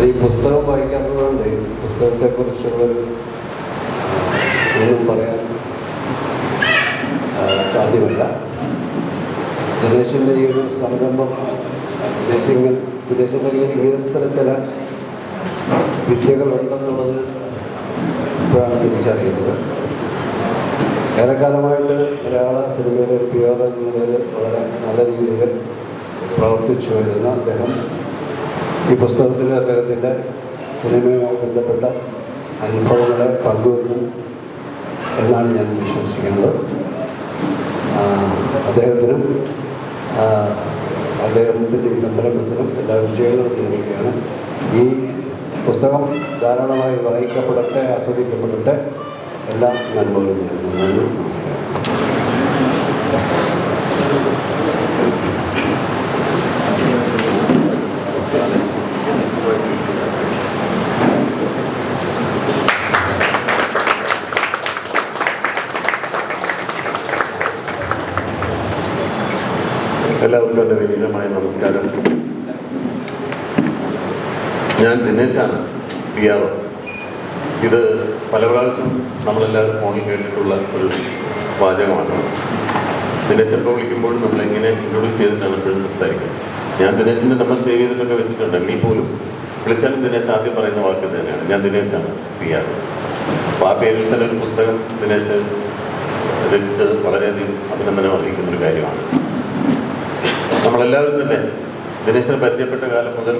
ഞാൻ ഈ പുസ്തകം വായിക്കാത്തതുകൊണ്ട് പുസ്തകത്തെക്കുറിച്ചുള്ളൊരു ഒന്നും പറയാൻ സാധ്യമല്ല. ഗണേശന്റെ ഈ ഒരു സംരംഭം വിദേശങ്ങൾ വിദേശങ്ങളിൽ ഇങ്ങനത്തെ ചില വിദ്യകളുണ്ടെന്നുള്ളത് ഇപ്പോഴാണ് തിരിച്ചറിയുന്നത്. ഏറെക്കാലമായിട്ട് മലയാള സിനിമയിലെ ഒരു പിയോർ വളരെ നല്ല രീതിയിൽ പ്രവർത്തിച്ചു വരുന്ന അദ്ദേഹം ഈ പുസ്തകത്തിൽ അദ്ദേഹത്തിന്റെ സിനിമയുമായി ബന്ധപ്പെട്ട അനുഭവങ്ങളെ പങ്കുവെക്കും എന്നാണ് ഞാൻ വിശ്വസിക്കുന്നത്. അദ്ദേഹത്തിനും അദ്ദേഹത്തിന്റെ ഈ സംരംഭത്തിനും എല്ലാ വിജയങ്ങളും നേരുകയാണ്. ഈ പുസ്തകം ധാരാളമായി വായിക്കപ്പെടട്ടെ ആസ്വദിക്കപ്പെടട്ടെ എല്ലാ നന്മകളും നേരുന്നു നന്ദി നമസ്കാരം എല്ലാവർക്കും എന്റെ വിനീതമായ നമസ്കാരം ഞാൻ ദിനേശാണ് പി ആർ ഇത് പല പ്രാവശ്യം നമ്മളെല്ലാവരും ഫോണിൽ കേട്ടിട്ടുള്ള ഒരു വാചകമാണ്. ദിനേശ് എപ്പോൾ വിളിക്കുമ്പോഴും നമ്മളെങ്ങനെ ഇൻട്രൊഡ്യൂസ് ചെയ്തിട്ടാണ് എപ്പോഴും സംസാരിക്കുന്നത്? ഞാൻ ദിനേശിന്റെ നമ്പർ സേവ് ചെയ്തിട്ടൊക്കെ വെച്ചിട്ടുണ്ട്. എങ്കിൽ പോലും വിളിച്ചാലും ദിനേശ് ആദ്യം പറയുന്ന വാക്ക് തന്നെയാണ്. ഞാൻ ദിനേശാണ് പി ആർ അപ്പോൾ ആ പേരിൽ തന്നെ ഒരു പുസ്തകം ദിനേശ് രചിച്ചത് വളരെയധികം അഭിനന്ദനം അറിയിക്കുന്ന ഒരു കാര്യമാണ്. നമ്മളെല്ലാവരും തന്നെ ദിനേശിനെ പരിചയപ്പെട്ട കാലം മുതൽ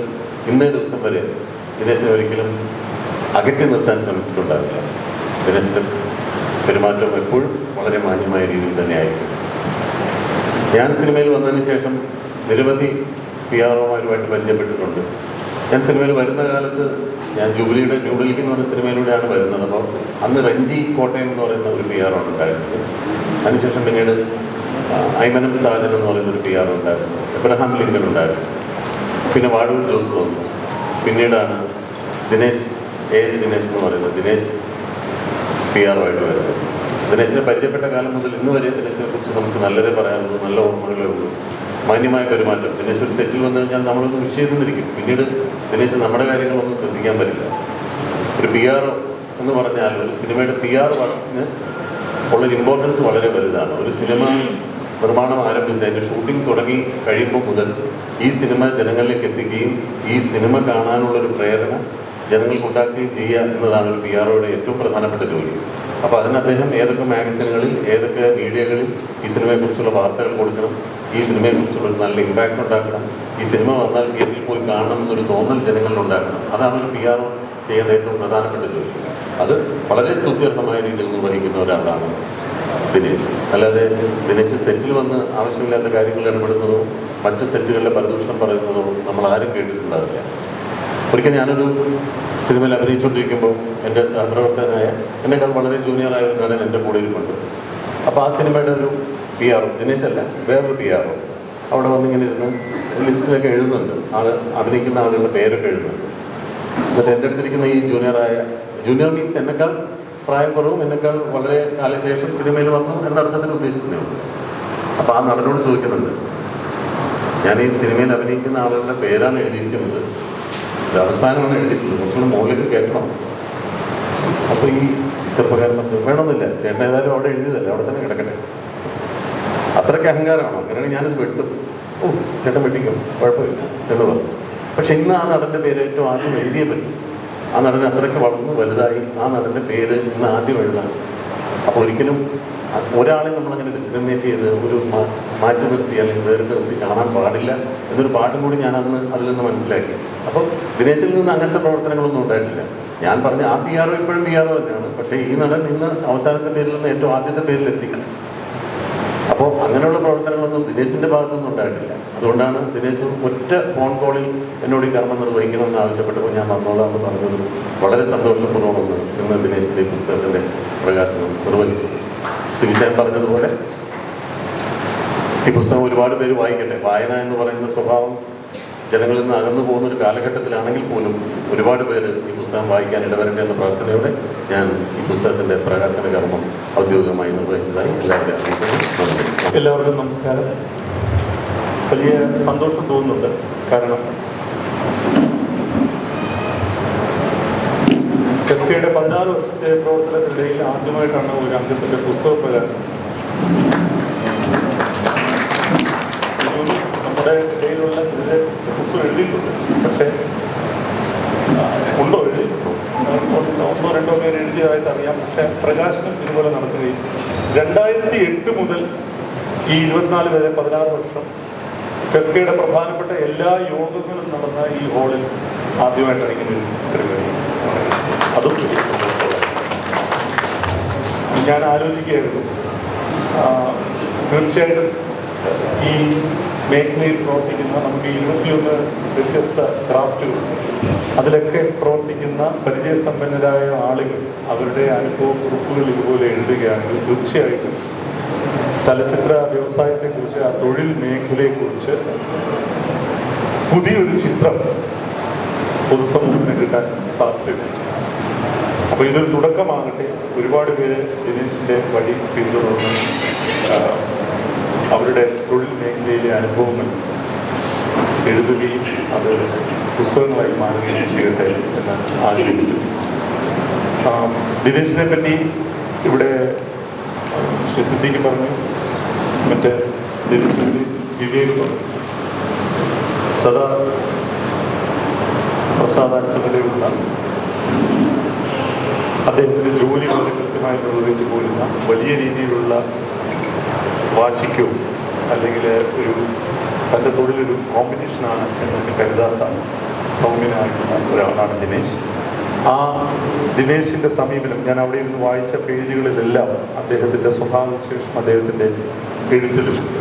ഇന്നേ ദിവസം വരെ ദിനേശിനെ ഒരിക്കലും അകറ്റി നിർത്താൻ ശ്രമിച്ചിട്ടുണ്ടാവില്ല. ദിനേശിന്റെ പെരുമാറ്റം എപ്പോഴും വളരെ മാന്യമായ രീതിയിൽ തന്നെയായിരിക്കും ഞാൻ സിനിമയിൽ വന്നതിന് ശേഷം നിരവധി പി ആർ ഒമാരുമായിട്ട് പരിചയപ്പെട്ടിട്ടുണ്ട്. ഞാൻ സിനിമയിൽ വരുന്ന കാലത്ത് ഞാൻ ജൂബിലിയുടെ ന്യൂഡൽഹി എന്ന് പറയുന്ന സിനിമയിലൂടെയാണ് വരുന്നത്. അപ്പോൾ അന്ന് രഞ്ജി കോട്ടയം എന്ന് പറയുന്ന ഒരു പി ആർ ഉണ്ടായിരുന്നത്. അതിനുശേഷം പിന്നീട് ഐമനം സാജൻ എന്ന് പറയുന്ന ഒരു പി ആർ ഉണ്ടായിരുന്നു. എബ്രഹാം ലിങ്കൻ ഉണ്ടായിരുന്നു. പിന്നെ വാടൂർ ജോസ് വന്നു. പിന്നീടാണ് ദിനേശ് എസ് ദിനേശ് എന്ന് പറയുന്നത്? ദിനേശ് പി ആറുമായിട്ട് വരുന്നത്. ദിനേശിനെ പരിചയപ്പെട്ട കാലം മുതൽ ഇന്ന് വരെ ദിനേശിനെ കുറിച്ച് നമുക്ക് നല്ലതേ പറയാനുള്ളൂ നല്ല ഓർമ്മകളേ ഉള്ളൂ. മാന്യമായ പെരുമാറ്റം. ദിനേശ് ഒരു സെറ്റിൽ വന്നു കഴിഞ്ഞാൽ നമ്മളൊന്ന് വിഷ് ചെയ്തെന്നിരിക്കും പിന്നീട് ദിനേശ് നമ്മുടെ കാര്യങ്ങളൊന്നും ശ്രദ്ധിക്കാൻ പറ്റില്ല. ഒരു പി ആർ എന്ന് പറഞ്ഞാൽ ഒരു സിനിമയുടെ പി ആർ വർക്ക്സിന് ഉള്ളൊരു ഇമ്പോർട്ടൻസ് വളരെ വലുതാണ്. ഒരു സിനിമ നിർമ്മാണം ആരംഭിച്ച് അതിന്റെ ഷൂട്ടിംഗ് തുടങ്ങി കഴിയുമ്പോൾ മുതൽ ഈ സിനിമ ജനങ്ങളിലേക്ക് എത്തിക്കുകയും ഈ സിനിമ കാണാനുള്ളൊരു പ്രേരണ ജനങ്ങൾക്ക് ഉണ്ടാക്കുകയും ചെയ്യുക എന്നതാണ് ഒരു പി ആർഒയുടെ ഏറ്റവും പ്രധാനപ്പെട്ട ജോലി. അപ്പോൾ അതിന് അദ്ദേഹം ഏതൊക്കെ മാഗസിനുകളിൽ ഏതൊക്കെ മീഡിയകളിൽ ഈ സിനിമയെക്കുറിച്ചുള്ള വാർത്തകൾ കൊടുക്കണം ഈ സിനിമയെക്കുറിച്ചുള്ള ഒരു നല്ല ഇമ്പാക്റ്റ് ഉണ്ടാക്കണം ഈ സിനിമ വന്നാൽ തിയേറ്ററിൽ പോയി കാണണം എന്നൊരു തോന്നൽ ജനങ്ങളിൽ ഉണ്ടാക്കണം. അതാണ് ഒരു പി ആർ ചെയ്യേണ്ട ഏറ്റവും പ്രധാനപ്പെട്ട ജോലി. അത് വളരെ സ്തുത്യർഹമായ രീതിയിൽ നിർവഹിക്കുന്ന ഒരാളാണ് ദിനേശ്. അല്ലാതെ ദിനേശ് സെറ്റിൽ വന്ന് ആവശ്യമില്ലാത്ത കാര്യങ്ങൾ ഇടപെടുന്നതോ മറ്റ് സെറ്റുകളിലെ പരദൂഷണം പറയുന്നതോ നമ്മൾ ആരും കേട്ടിട്ടുണ്ടാവില്ല. ഒരിക്കൽ ഞാനൊരു സിനിമയിൽ അഭിനയിച്ചുകൊണ്ടിരിക്കുമ്പോൾ എന്റെ സഹപ്രവർത്തകനായ എന്നെക്കാൾ വളരെ ജൂനിയറായ ഒരു നടൻ എന്റെ കൂടെ ഇരിപ്പുണ്ട്. അപ്പോൾ ആ സിനിമയുടെ ഒരു പി ആർ ദിനേശ് അല്ല വേറൊരു പി ആർ അവിടെ വന്നിങ്ങനെ ഇരുന്ന് ലിസ്റ്റിലൊക്കെ എഴുതുന്നുണ്ട്. ആൾ അഭിനയിക്കുന്ന ആളുകളുടെ പേരൊക്കെ എഴുതുന്നുണ്ട്. എന്നിട്ട് എന്റെ അടുത്തിരിക്കുന്ന ഈ ജൂനിയറായ ജൂനിയർ മീൻസ് എന്നെക്കാൾ പ്രായക്കുറവും എന്നെക്കാൾ വളരെ കാലശേഷം സിനിമയിൽ വന്നു എന്ന അർത്ഥത്തിൽ ഉള്ളൂ. അപ്പോൾ ആ നടനോട് ചോദിക്കുന്നുണ്ട് ഞാൻ ഈ സിനിമയിൽ അഭിനയിക്കുന്ന ആളുകളുടെ പേരാണ് എഴുതിയിരിക്കുന്നത്. അവസാനമാണ് എടുത്തിട്ടുള്ളത് കുറച്ചുകൂടെ മുകളിലേക്ക് കയറ്റണം അപ്പോൾ ഈ ചെറുപ്പക്കാരൻ വേണമെന്നില്ല. ചേട്ടൻ ഏതായാലും അവിടെ എഴുതിയതല്ല? അവിടെ തന്നെ കിടക്കട്ടെ. അത്രയ്ക്ക് അഹങ്കാരമാണോ? അങ്ങനെയാണെങ്കിൽ ഞാനിത് വെട്ടും. ഓ ചേട്ടൻ വെട്ടിക്കും? കുഴപ്പമില്ല. എന്ന് പറഞ്ഞു പക്ഷെ ഇന്ന് ആ നടന്റെ പേര് ഏറ്റവും ആദ്യം എഴുതിയേ പറ്റും. ആ നടൻ അത്രയ്ക്ക് വളർന്നു വലുതായി. ആ നടന്റെ പേര് ഇന്ന് ആദ്യം എഴുതാം. അപ്പോൾ ഒരിക്കലും ഒരാളെ നമ്മളങ്ങനെ ഡിസ്ക്രിമിനേറ്റ് ചെയ്ത് ഒരു മാറ്റി നിർത്തി അല്ലെങ്കിൽ വേറിട്ട് നിർത്തി കാണാൻ പാടില്ല എന്നൊരു പാട്ടും കൂടി ഞാൻ അന്ന് അതിൽ നിന്ന് മനസ്സിലാക്കി. അപ്പോൾ ദിനേശിൽ നിന്ന് അങ്ങനത്തെ പ്രവർത്തനങ്ങളൊന്നും ഉണ്ടായിട്ടില്ല. ഞാൻ പറഞ്ഞ ആ പി ആർ ഇപ്പോഴും പി ആർ തന്നെയാണ്. പക്ഷേ ഈ നടൻ ഇന്ന് അവസാനത്തെ പേരിൽ നിന്ന് ഏറ്റവും ആദ്യത്തെ പേരിലെത്തി. അപ്പോൾ അങ്ങനെയുള്ള പ്രവർത്തനങ്ങളൊന്നും ദിനേശിന്റെ ഭാഗത്തുനിന്നും ഉണ്ടായിട്ടില്ല. അതുകൊണ്ടാണ് ദിനേശ് ഒറ്റ ഫോൺ കോളിൽ എന്നോട് ഈ കർമ്മം നിർവഹിക്കണമെന്ന് ആവശ്യപ്പെട്ടപ്പോൾ ഞാൻ വന്നോളാം എന്ന് പറഞ്ഞത് വളരെ സന്തോഷപൂർവമെന്ന് ഇന്ന് ദിനേശിന്റെ പുസ്തകത്തിന്റെ പ്രകാശനം നിർവഹിച്ചു. സിഗിച്ചാൻ പറഞ്ഞതുപോലെ ഈ പുസ്തകം ഒരുപാട് പേര് വായിക്കട്ടെ. വായന എന്ന് പറയുന്ന സ്വഭാവം ജനങ്ങളിൽ നിന്ന് അകന്നു പോകുന്ന ഒരു കാലഘട്ടത്തിലാണെങ്കിൽ പോലും ഒരുപാട് പേര് ഈ പുസ്തകം വായിക്കാൻ ഇടവരട്ടെ എന്ന പ്രാർത്ഥനയോടെ ഞാൻ ഈ പുസ്തകത്തിന്റെ പ്രകാശന കർമ്മം ഔദ്യോഗികമായി നിർവഹിച്ചതായി എല്ലാവരും അറിയിക്കുന്നു. നന്ദി. എല്ലാവർക്കും നമസ്കാരം. വലിയ സന്തോഷം തോന്നുന്നുണ്ട്. കാരണം ഫെഫ്കയുടെ പതിനാറ് വർഷത്തെ പ്രവർത്തനത്തിനിടയിൽ ആദ്യമായിട്ടാണ് ഒരു അംഗത്തിന്റെ പുസ്തക പ്രകാശനം. നമ്മുടെ ഇടയിലുള്ള ചിലരെ പുസ്തകം എഴുതിയിട്ടുണ്ട്. പക്ഷേ ഉണ്ടോ എഴുതിയിട്ടുണ്ടോ? ഒന്നോ രണ്ടോ പേര് എഴുതിയതായിട്ട് അറിയാം. പക്ഷേ പ്രകാശനം ഇതുപോലെ നടത്തുകയും രണ്ടായിരത്തി എട്ട് മുതൽ ഈ ഇരുപത്തിനാല് വരെ പതിനാറ് വർഷം ഫെഫ്കയുടെ പ്രധാനപ്പെട്ട എല്ലാ യോഗങ്ങളും നടന്ന ഈ ഹാളിൽ ആദ്യമായിട്ടാണ് ഇങ്ങനെ ഒരു പരിപാടി. അതും വലിയ സന്തോഷമുള്ള ഞാൻ ആലോചിക്കുകയായിരുന്നു തീർച്ചയായിട്ടും ഈ മേഖലയിൽ പ്രവർത്തിക്കുന്ന നമുക്ക് ഇരുപത്തിയൊന്ന് വ്യത്യസ്ത ക്രാഫ്റ്റുകൾ അതിലൊക്കെ പ്രവർത്തിക്കുന്ന പരിചയസമ്പന്നരായ ആളുകൾ അവരുടെ അനുഭവ കുറിപ്പുകൾ ഇതുപോലെ എഴുതുകയാണെങ്കിൽ തീർച്ചയായിട്ടും ചലച്ചിത്ര വ്യവസായത്തെക്കുറിച്ച് ആ തൊഴിൽ മേഖലയെക്കുറിച്ച് പുതിയൊരു ചിത്രം പൊതുസമൂഹത്തിന് കിട്ടാൻ സാധ്യതയുണ്ട്. അപ്പോൾ ഇതൊരു തുടക്കമാകട്ടെ. ഒരുപാട് പേര് ദിനേശിന്റെ വഴി പിന്തുടർന്ന് അവരുടെ തൊഴിൽ മേഖലയിലെ അനുഭവങ്ങൾ എഴുതുകയും അത് പുസ്തകങ്ങളായി മാറുകയും ചെയ്യട്ടെ എന്ന് ആഗ്രഹിക്കുന്നു. ദിനേശിനെ പറ്റി ഇവിടെ ശ്രീ സിദ്ദിഖ് പറഞ്ഞു. മറ്റേ ദിനേശിന്റെ വിവേക് സദാ പ്രസാദാത്മകതയുള്ള അദ്ദേഹത്തിന്റെ ജോലി വളരെ കൃത്യമായി നിർവഹിച്ചു പോരുന്ന വലിയ രീതിയിലുള്ള വാശിക്കോ അല്ലെങ്കിൽ ഒരു തന്റെ തൊഴിലൊരു കോമ്പറ്റീഷനാണ് എന്നൊക്കെ കരുതാത്ത സൗമ്യനായിട്ടുള്ള ഒരാളാണ് ദിനേശ്. ആ ദിനേശിന്റെ സമീപനം ഞാൻ അവിടെ ഇരുന്ന് വായിച്ച പേജുകളിലെല്ലാം അദ്ദേഹത്തിന്റെ സ്വഭാവവിശേഷം അദ്ദേഹത്തിന്റെ എഴുത്തിലുമുണ്ട്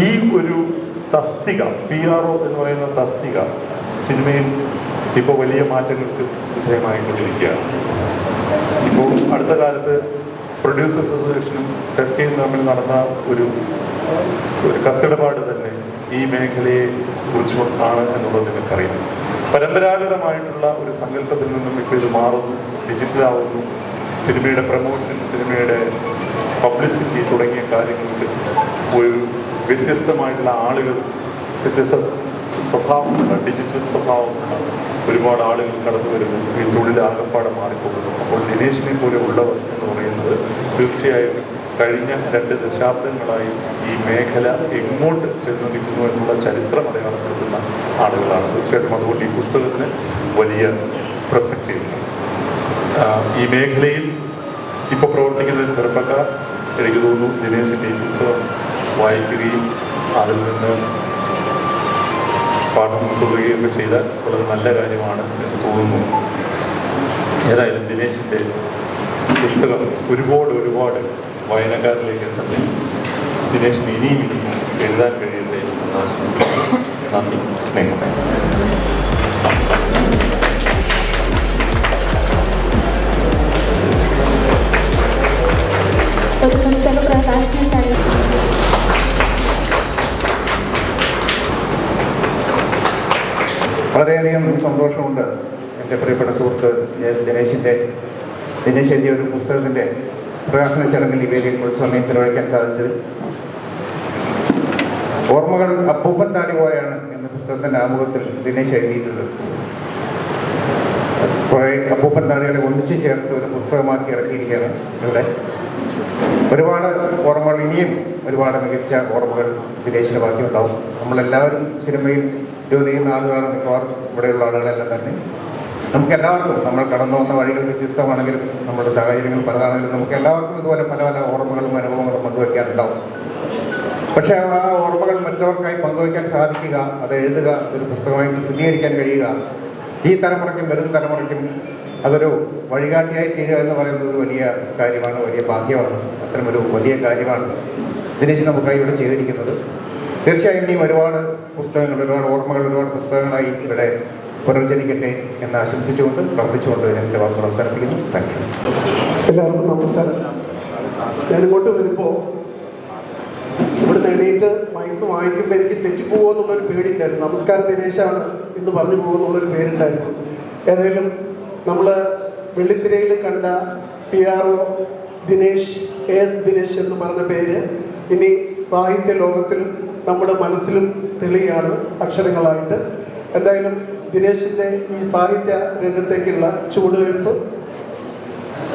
ഈ ഒരു തസ്തിക പി ആർ ഒ എന്ന് പറയുന്ന തസ്തിക സിനിമയിൽ ഇപ്പോൾ വലിയ മാറ്റങ്ങൾക്ക് വിധേയമായിക്കൊണ്ടിരിക്കുകയാണ്. ഇപ്പോൾ അടുത്ത കാലത്ത് പ്രൊഡ്യൂസേഴ്സ് അസോസിയേഷനും ഫെഫ്റ്റിയും തമ്മിൽ നടന്ന ഒരു ഒരു കത്തിടപാട് തന്നെ ഈ മേഖലയെ കുറിച്ച് ആണ് എന്നുള്ളത് നിങ്ങൾക്കറിയാം. പരമ്പരാഗതമായിട്ടുള്ള ഒരു സങ്കല്പത്തിൽ നിന്നും ഇപ്പോൾ ഇത് മാറുന്നു ഡിജിറ്റലാവുന്നു സിനിമയുടെ പ്രമോഷൻ സിനിമയുടെ പബ്ലിസിറ്റി തുടങ്ങിയ കാര്യങ്ങളിൽ ഒരു വ്യത്യസ്തമായിട്ടുള്ള ആളുകൾ വ്യത്യസ്ത സ്വഭാവമുള്ള ഡിജിറ്റൽ സ്വഭാവമുള്ള ഒരുപാട് ആളുകൾ കടന്നു വരുന്നു. ഈ തൊഴിലാകപ്പാടെ മാറിപ്പോകുന്നു. അപ്പോൾ ദിനേശിനെ പോലെ ഉള്ളവർ എന്ന് പറയുന്നത് തീർച്ചയായും കഴിഞ്ഞ രണ്ട് ദശാബ്ദങ്ങളായി ഈ മേഖല എങ്ങോട്ട് ചെന്ന് നിൽക്കുന്നു എന്നുള്ള ചരിത്രം അടയാളപ്പെടുത്തുന്ന ആളുകളാണ്. തീർച്ചയായിട്ടും അതുകൊണ്ട് ഈ പുസ്തകത്തിന് വലിയ പ്രസക്തിയുണ്ട്. ഈ മേഖലയിൽ ഇപ്പോൾ പ്രവർത്തിക്കുന്ന ചെറുപ്പക്കാർ എനിക്ക് തോന്നുന്നു ദിനേശിന്റെ ഈ പുസ്തകം വായിക്കുകയും അതിൽ നിന്ന് പാഠം ഉൾക്കൊള്ളുകയൊക്കെ ചെയ്താൽ വളരെ നല്ല കാര്യമാണ് എന്ന് തോന്നുന്നു. ഏതായാലും ദിനേശിന്റെ പുസ്തകം ഒരുപാട് ഒരുപാട് വായനക്കാരിലേക്ക് എത്തട്ടെ ദിനേശിന് ഇനിയും ഇനിയും എഴുതാൻ കഴിയട്ടെ എന്ന് ആശംസിക്കുന്നു. നന്ദി സ്നേഹം. വളരെയധികം സന്തോഷമുണ്ട് എന്റെ പ്രിയപ്പെട്ട സുഹൃത്ത് എസ് ദിനേശിന്റെ ദിനേശ് എഴുതിയ ഒരു പുസ്തകത്തിന്റെ പ്രകാശന ചടങ്ങിൽ ഈ വേദിയിൽ കുറച്ച് സമയം ചെലവഴിക്കാൻ സാധിച്ചത്. ഓർമ്മകൾ അപ്പൂപ്പൻ താടി പോലെയാണ് എന്ന പുസ്തകത്തിന്റെ ആമുഖത്തിൽ ദിനേശ് എഴുതിയിട്ടുണ്ട് കുറേ അപ്പൂപ്പൻ താടികളെ ഒന്നിച്ചു ചേർത്ത് ഒരു പുസ്തകമാക്കി ഇറക്കിയിരിക്കുകയാണ് ഇവിടെ. ഒരുപാട് ഓർമ്മകൾ ഇനിയും ഒരുപാട് മികച്ച ഓർമ്മകൾ ദിനേശിന് ബാക്കിയുണ്ടാവും നമ്മളെല്ലാവരും സിനിമയിൽ ജോലി ചെയ്യുന്ന ആളുകളാണ് മിക്കവാറും ഇവിടെയുള്ള ആളുകളെല്ലാം തന്നെ. നമുക്ക് എല്ലാവർക്കും നമ്മൾ കടന്നു വന്ന വഴികൾ വ്യത്യസ്തമാണെങ്കിലും നമ്മുടെ സാഹചര്യങ്ങൾ പലതാണെങ്കിലും നമുക്ക് എല്ലാവർക്കും ഇതുപോലെ പല പല ഓർമ്മകളും അനുഭവങ്ങളും പങ്കുവയ്ക്കാറുണ്ടാവും പക്ഷേ ആ ഓർമ്മകൾ മറ്റവർക്കായി പങ്കുവയ്ക്കാൻ സാധിക്കുക അത് എഴുതുക അതൊരു പുസ്തകമായി പ്രസിദ്ധീകരിക്കാൻ കഴിയുക ഈ തലമുറയ്ക്കും വരും തലമുറയ്ക്കും അതൊരു വഴികാട്ടിയായി തീരുക എന്ന് പറയുന്നത് ഒരു വലിയ കാര്യമാണ് വലിയ ഭാഗ്യമാണ് അത്തരമൊരു വലിയ കാര്യമാണ്. ദിനേശ് നമുക്കായി ഇവിടെ ചെയ്തിരിക്കുന്നത്. തീർച്ചയായും ഇനിയും ഒരുപാട് പുസ്തകങ്ങൾ ഒരുപാട് ഓർമ്മകൾ ഒരുപാട് പുസ്തകങ്ങളായി ഇവിടെ പുനർജനിക്കട്ടെ എന്ന് ആശംസിച്ചുകൊണ്ട് പ്രവർത്തിച്ചുകൊണ്ട് എന്റെ വാക്കുകൾ അവസാനിപ്പിക്കുന്നു. താങ്ക് യു എല്ലാവർക്കും നമസ്കാരം. ഞാനിങ്ങോട്ട് വരുമ്പോൾ ഇവിടെ എണീറ്റ് മൈക്ക് വാങ്ങിക്കുമ്പോൾ എനിക്ക് തെറ്റിപ്പോകുമോ എന്നുള്ളൊരു പേടിയുണ്ടായിരുന്നു. നമസ്കാരം ദിനേശാണ് എന്ന് പറഞ്ഞു പോകുമെന്നുള്ളൊരു പേരുണ്ടായിരുന്നു. ഏതായാലും നമ്മൾ വെള്ളിത്തിരയിൽ കണ്ട P R O Dinesh A S Dinesh എന്ന് പറഞ്ഞ പേര് ഇനി സാഹിത്യ ലോകത്തിലും നമ്മുടെ മനസ്സിലും തെളിയാണ് അക്ഷരങ്ങളായിട്ട്. എന്തായാലും ദിനേശിന്റെ ഈ സാഹിത്യ രംഗത്തേക്കുള്ള ചുവടുവയ്പ്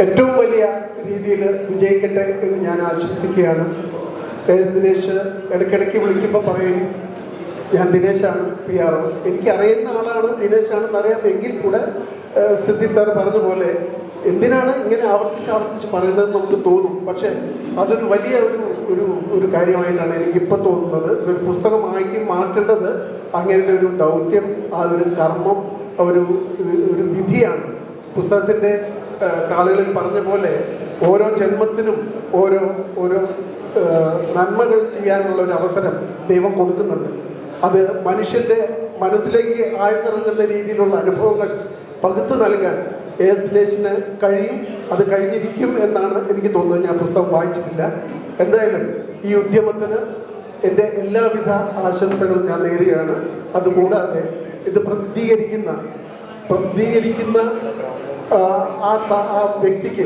ഏറ്റവും വലിയ രീതിയിൽ വിജയിക്കട്ടെ എന്ന് ഞാൻ ആശംസിക്കുകയാണ്. എസ് ദിനേശ് ഇടയ്ക്കിടയ്ക്ക് വിളിക്കുമ്പോൾ പറയും ഞാൻ ദിനേശാണ് പി ആർ ഒ എനിക്ക് അറിയുന്ന ആളാണ് ദിനേശാണെന്ന് അറിയാം. എങ്കിൽ കൂടെ സിദ്ധി സാർ പറഞ്ഞ പോലെ എന്തിനാണ് ഇങ്ങനെ ആവർത്തിച്ച് ആവർത്തിച്ച് പറയുന്നത് നമുക്ക് തോന്നും. പക്ഷേ അതൊരു വലിയ ഒരു ഒരു ഒരു കാര്യമായിട്ടാണ് എനിക്കിപ്പോൾ തോന്നുന്നത്. ഒരു പുസ്തകമാക്കി മാറ്റേണ്ടത് അങ്ങനെ ഒരു ദൗത്യം ആ ഒരു കർമ്മം ഒരു ഒരു വിധിയാണ്. പുസ്തകത്തിന്റെ താളുകളിൽ പറഞ്ഞ പോലെ ഓരോ ജന്മത്തിനും ഓരോ ഓരോ നന്മകൾ ചെയ്യാനുള്ള ഒരു അവസരം ദൈവം കൊടുക്കുന്നുണ്ട്. അത് മനുഷ്യന്റെ മനസ്സിലേക്ക് ആഴ്ന്നിറങ്ങുന്ന രീതിയിലുള്ള അനുഭവങ്ങൾ പകുത്തു നൽകാൻ ദിനേശിന് കഴിയും? അത് കഴിഞ്ഞിരിക്കും എന്നാണ് എനിക്ക് തോന്നുന്നത്. ഞാൻ പുസ്തകം വായിച്ചിട്ടില്ല. എന്തായാലും ഈ ഉദ്യമത്തിന് എന്റെ എല്ലാവിധ ആശംസകളും ഞാൻ നേരുകയാണ്. അതുകൂടാതെ ഇത് പ്രസിദ്ധീകരിക്കുന്ന പ്രസിദ്ധീകരിക്കുന്ന ആ, ആ വ്യക്തിക്ക്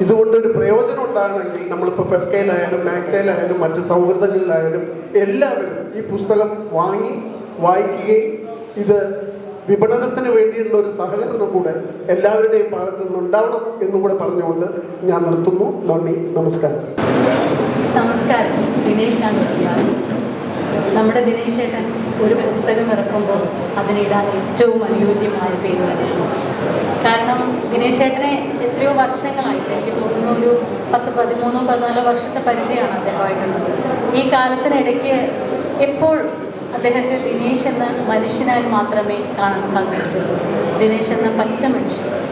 ഇതുകൊണ്ടൊരു പ്രയോജനം ഉണ്ടാകണമെങ്കിൽ നമ്മളിപ്പോൾ പെഫ്കയിലായാലും മാക്ടയിലായാലും മറ്റ് സൗഹൃദങ്ങളിലായാലും എല്ലാവരും ഈ പുസ്തകം വാങ്ങി വായിക്കുകയും ഇത് വിപണനത്തിന് വേണ്ടിയുള്ള ഒരു സഹകരണം കൂടെ എല്ലാവരുടെയും ഭാഗത്തു നിന്നുണ്ടാവണം എന്നുകൂടെ പറഞ്ഞുകൊണ്ട് ഞാൻ നിർത്തുന്നു. നന്ദി. നമസ്കാരം. നമസ്കാരം. നമ്മുടെ ദിനേശേട്ടൻ ഒരു പുസ്തകം ഇറക്കുമ്പോൾ അതിനിടാൻ ഏറ്റവും അനുയോജ്യമായ പേര് തന്നെയാണ്. കാരണം ദിനേശേട്ടനെ എത്രയോ വർഷങ്ങളായിട്ട് എനിക്ക് തോന്നുന്നു ഒരു പത്ത് പതിമൂന്നോ പതിനാലോ വർഷത്തെ പരിചയമാണ് അദ്ദേഹമായിട്ടുള്ളത്. ഈ കാലത്തിനിടയ്ക്ക് എപ്പോഴും അദ്ദേഹത്തെ ദിനേശ് എന്ന മനുഷ്യനായി മാത്രമേ കാണാൻ സാധിച്ചിട്ടുള്ളൂ. ദിനേശ് എന്ന പച്ച മനുഷ്യൻ.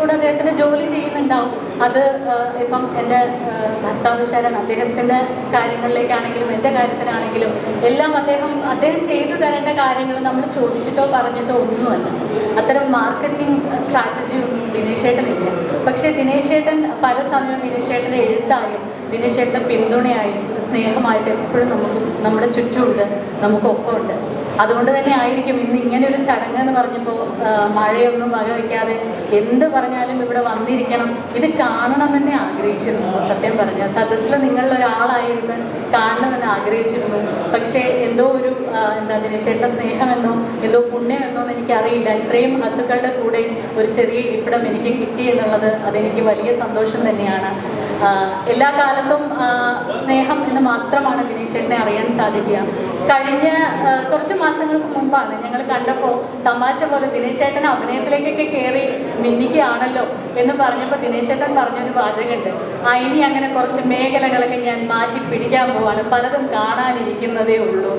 കൂടെ അദ്ദേഹത്തിന് ജോലി ചെയ്യുന്നുണ്ടാവും. അത് ഇപ്പം എന്റെ ഭർത്താവ് ശരൺ അദ്ദേഹത്തിന്റെ കാര്യങ്ങളിലേക്കാണെങ്കിലും എന്റെ കാര്യത്തിലാണെങ്കിലും എല്ലാം അദ്ദേഹം അദ്ദേഹം ചെയ്തു തരേണ്ട കാര്യങ്ങൾ നമ്മൾ ചോദിച്ചിട്ടോ പറഞ്ഞിട്ടോ ഒന്നുമല്ല. അത്തരം മാർക്കറ്റിംഗ് സ്ട്രാറ്റജി ഒന്നും ദിനേശേട്ടനില്ല പക്ഷേ ദിനേശേട്ടൻ പല സമയം ദിനേശേട്ടന്റെ എഴുത്തായും ദിനേശേട്ടന്റെ പിന്തുണയായും ഒരു സ്നേഹമായിട്ട് എപ്പോഴും നമുക്ക് നമ്മുടെ ചുറ്റുമുണ്ട് നമുക്കൊപ്പമുണ്ട്. അതുകൊണ്ട് തന്നെ ആയിരിക്കും ഇന്ന് ഇങ്ങനെ ഒരു ചടങ്ങ് എന്ന് പറഞ്ഞപ്പോൾ മഴയൊന്നും വകവയ്ക്കാതെ എന്ത് പറഞ്ഞാലും ഇവിടെ വന്നിരിക്കണം. ഇത് കാണണമെന്നേ ആഗ്രഹിച്ചിരുന്നു സത്യം പറഞ്ഞ. സദസ്സിൽ നിങ്ങളിൽ ഒരാളായിരുന്നു കാണണമെന്ന് ആഗ്രഹിച്ചിരുന്നു. പക്ഷേ എന്തോ ഒരു എന്താ ദിനേശേട്ട സ്നേഹമെന്നോ എന്തോ പുണ്യമെന്നോ എനിക്കറിയില്ല. ഇത്രയും ഹത്തുക്കളുടെ കൂടെ ഒരു ചെറിയ ഇരിപ്പിടം എനിക്ക് കിട്ടി എന്നുള്ളത് അതെനിക്ക് വലിയ സന്തോഷം തന്നെയാണ്. എല്ലാ കാലത്തും സ്നേഹം എന്ന് മാത്രമാണ് ദിനേശേട്ടനെ അറിയാൻ സാധിക്കുക. കഴിഞ്ഞ കുറച്ച് മാസങ്ങൾക്ക് മുമ്പാണ് ഞങ്ങൾ കണ്ടപ്പോൾ തമാശ പോലെ ദിനേശേട്ടൻ അഭിനയത്തിലേക്കൊക്കെ കയറി മിന്നിക്കുകയാണല്ലോ എന്ന് പറഞ്ഞപ്പോൾ ദിനേശേട്ടൻ പറഞ്ഞൊരു വാചകമുണ്ട്. ആ ഇനി അങ്ങനെ കുറച്ച് മേഖലകളൊക്കെ ഞാൻ മാറ്റി പിടിക്കാൻ പോവാണ്. പലതും കാണാനിരിക്കുന്നതേ ഉള്ളൂ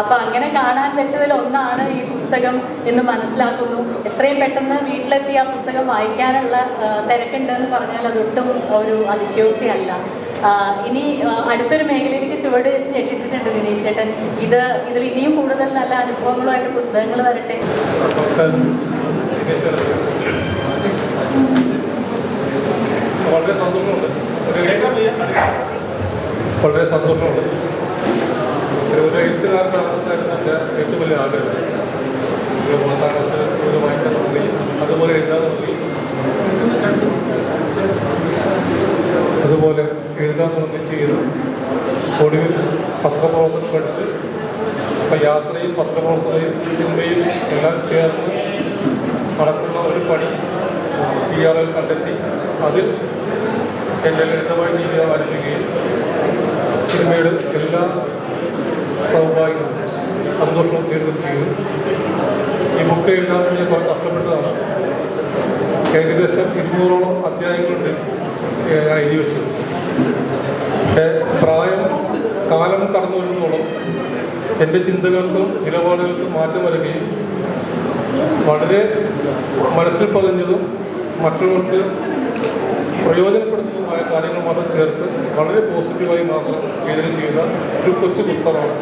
അപ്പം അപ്പോൾ അങ്ങനെ കാണാൻ വെച്ചതിൽ ഒന്നാണ് ഈ പുസ്തകം എന്ന് മനസ്സിലാക്കുന്നു. എത്രയും പെട്ടെന്ന് വീട്ടിലെത്തി ആ പുസ്തകം വായിക്കാനുള്ള തിരക്കുണ്ടെന്ന് പറഞ്ഞാൽ അതൊട്ടും ഒരു അതിശയോക്തിയല്ല ആ, ഇനി അടുത്തൊരു മേഖലയിലേക്ക് ചുവട് വെച്ച് ഞെട്ടിച്ചിട്ടുണ്ട് ദിനേശ് ചേട്ടൻ ഇത് ഇതിൽ ഇനിയും കൂടുതൽ നല്ല അനുഭവങ്ങളുമായിട്ട് പുസ്തകങ്ങൾ വരട്ടെ. വളരെ സന്തോഷമുണ്ട്. വളരെ സന്തോഷമുണ്ട് ഒരു എന്റെ ഏറ്റവും വലിയ ആഗ്രഹം ഒരു പത്താം ക്ലാസ് ഒരു വായിക്കാൻ തുടങ്ങി അതുപോലെ എഴുതാൻ തുടങ്ങി അതുപോലെ എഴുതാൻ തുടങ്ങി ചെയ്തു ഒടുവിൽ പത്രപ്രവർത്തനം പഠിച്ച് അപ്പം യാത്രയും പത്രപ്രവർത്തനയും സിനിമയും എല്ലാം ചേർന്ന് നടക്കുന്ന ഒരു പണി പി ആർ എൽ കണ്ടെത്തി. അതിൽ എന്റെ ലളിതമായ ജീവിതം ആരംഭിക്കുകയും സിനിമയുടെ എല്ലാ സൗഭാഗ്യവും സന്തോഷവും തീർക്കുകയും ചെയ്തു. ഈ ബുക്ക് എഴുതാൻ വേണ്ടി ഞാൻ കഷ്ടപ്പെട്ടതാണ് ഏകദേശം ഇരുന്നൂറോളം അധ്യായങ്ങളുണ്ട് ഞാൻ എഴുതി വെച്ചത് പക്ഷേ പ്രായം കാലം കടന്നു വരുന്നതോളം എന്റെ ചിന്തകൾക്കും നിലപാടുകൾക്കും മാറ്റം വരികയും വളരെ മനസ്സിൽ പതിഞ്ഞതും മറ്റുള്ളവർക്ക് പ്രയോജനപ്പെടുന്നതുമായ കാര്യങ്ങൾ മാത്രം ചേർത്ത് വളരെ പോസിറ്റീവായി മാത്രം വിതരണം ചെയ്ത ഒരു കൊച്ചു പുസ്തകമാണ്.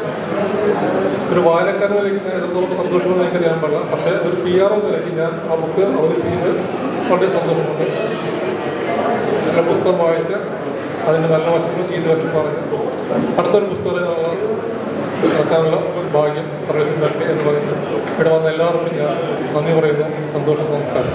ഒരു വായനക്കാരൻ നിലയ്ക്ക് എത്രത്തോളം സന്തോഷമെന്ന് എനിക്കറിയാൻ പാടില്ല. പക്ഷേ ഒരു പി ആർ ഒ നിലയ്ക്ക് ഞാൻ ആ ബുക്ക് അവതരിപ്പിക്കുന്നത് വളരെ സന്തോഷമുണ്ട്. ചില പുസ്തകം വായിച്ച് അതിന്റെ നല്ല വശങ്ങൾ ചീത്ത വശം പറഞ്ഞു അടുത്തൊരു പുസ്തകം നമ്മൾ നടത്താനുള്ള ഭാഗ്യം സർവീസിൽ നൽകി എന്ന് പറയുന്നു ഇവിടെ വന്ന എല്ലാവർക്കും ഞാൻ നന്ദി പറയുന്നു സന്തോഷം നമസ്കാരം.